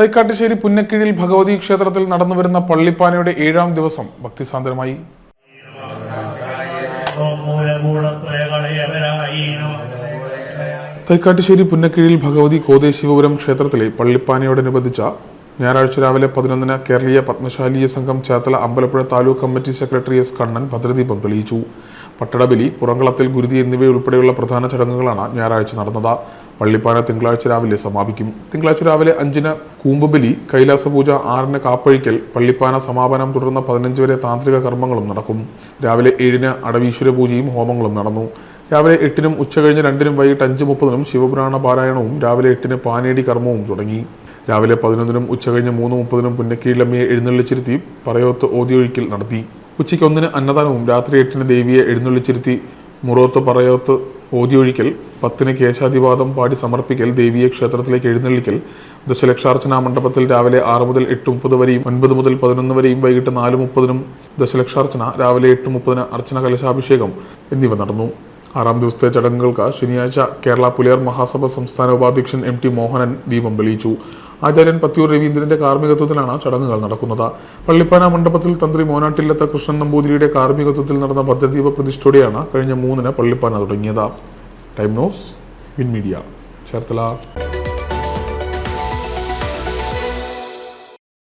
തൈക്കാട്ടുശ്ശേരി പുന്നക്കീഴിൽ ഭഗവതി ക്ഷേത്രത്തിൽ നടന്നുവരുന്ന പള്ളിപ്പാനയുടെ ഏഴാം ദിവസം ഭക്തിസാന്ദ്രമായി. തൈക്കാട്ടുശ്ശേരി പുന്നക്കീഴിൽ ഭഗവതി കോതേശിവപുരം ക്ഷേത്രത്തിലെ പള്ളിപ്പാനയോടനുബന്ധിച്ച ഞായറാഴ്ച രാവിലെ പതിനൊന്നിന് കേരളീയ പത്മശാലീയ സംഘം Cherthala Ambalappuzha taluk committee secretary S Kannan ഭദ്രദീപം തെളിയിച്ചു. പട്ടടബലി പുറങ്കളത്തിൽ ഗുരുതി എന്നിവയുൾപ്പെടെയുള്ള പ്രധാന ചടങ്ങുകളാണ് ഞായറാഴ്ച നടന്നത്. പള്ളിപ്പാന തിങ്കളാഴ്ച രാവിലെ സമാപിക്കും. തിങ്കളാഴ്ച രാവിലെ അഞ്ചിന് കൂമ്പബലി കൈലാസ പൂജ ആറിന് കാപ്പഴിക്കൽ പള്ളിപ്പാന സമാപനം തുടർന്ന് പതിനഞ്ച് വരെ താന്ത്രിക കർമ്മങ്ങളും നടക്കും. രാവിലെ ഏഴിന് അടവീശ്വര പൂജയും ഹോമങ്ങളും നടന്നു. രാവിലെ എട്ടിനും ഉച്ചകഴിഞ്ഞ് രണ്ടിനും വൈകിട്ട് അഞ്ച് മുപ്പതിനും ശിവപുരാണ പാരായണവും രാവിലെ എട്ടിന് പാനേടി കർമ്മവും തുടങ്ങി. രാവിലെ പതിനൊന്നിനും ഉച്ചകഴിഞ്ഞ് മൂന്ന് മുപ്പതിനും പുന്നക്കീഴിലമ്മയെ എഴുന്നള്ളിച്ചിരുത്തി പറയോത്ത് ഓതിയൊഴിക്കൽ നടത്തി. ഉച്ചയ്ക്ക് ഒന്നിന് അന്നദാനവും രാത്രി എട്ടിന് ദേവിയെ എഴുന്നള്ളിച്ചിരുത്തി മുറോത്ത് പറയോത്ത് ഓതിയൊഴിക്കൽ പത്തിന് കേശാധിവാദം പാടി സമർപ്പിക്കൽ ദേവിയെ ക്ഷേത്രത്തിലേക്ക് എഴുന്നള്ളിക്കൽ ദശലക്ഷാർച്ചന മണ്ഡപത്തിൽ രാവിലെ ആറ് മുതൽ എട്ട് മുപ്പത് വരെയും ഒൻപത് മുതൽ പതിനൊന്ന് വരെയും വൈകിട്ട് നാല് മുപ്പതിനും ദശലക്ഷാർച്ചന രാവിലെ എട്ട് മുപ്പതിന് അർച്ചന കലശാഭിഷേകം എന്നിവ നടന്നു. ആറാം ദിവസത്തെ ചടങ്ങുകൾക്ക് ശനിയാഴ്ച കേരള പുലയർ മഹാസഭ സംസ്ഥാന ഉപാധ്യക്ഷൻ എം ടി മോഹനൻ ദീപം തെളിയിച്ചു ആചാര്യൻ പത്തിയൂർ രവീന്ദ്രന്റെ കാർമ്മികത്വത്തിലാണ് ചടങ്ങുകൾ നടക്കുന്നത്. പള്ളിപ്പാന മണ്ഡപത്തിൽ തന്ത്രി മോനാട്ടില്ലത്ത കൃഷ്ണൻ നമ്പൂതിരിയുടെ കാർമ്മികത്വത്തിൽ നടന്ന ഭദ്രദീപ പ്രതിഷ്ഠയോടെയാണ് കഴിഞ്ഞ മൂന്നിന് പള്ളിപ്പാന തുടങ്ങിയത്. Time news win media Cherthala.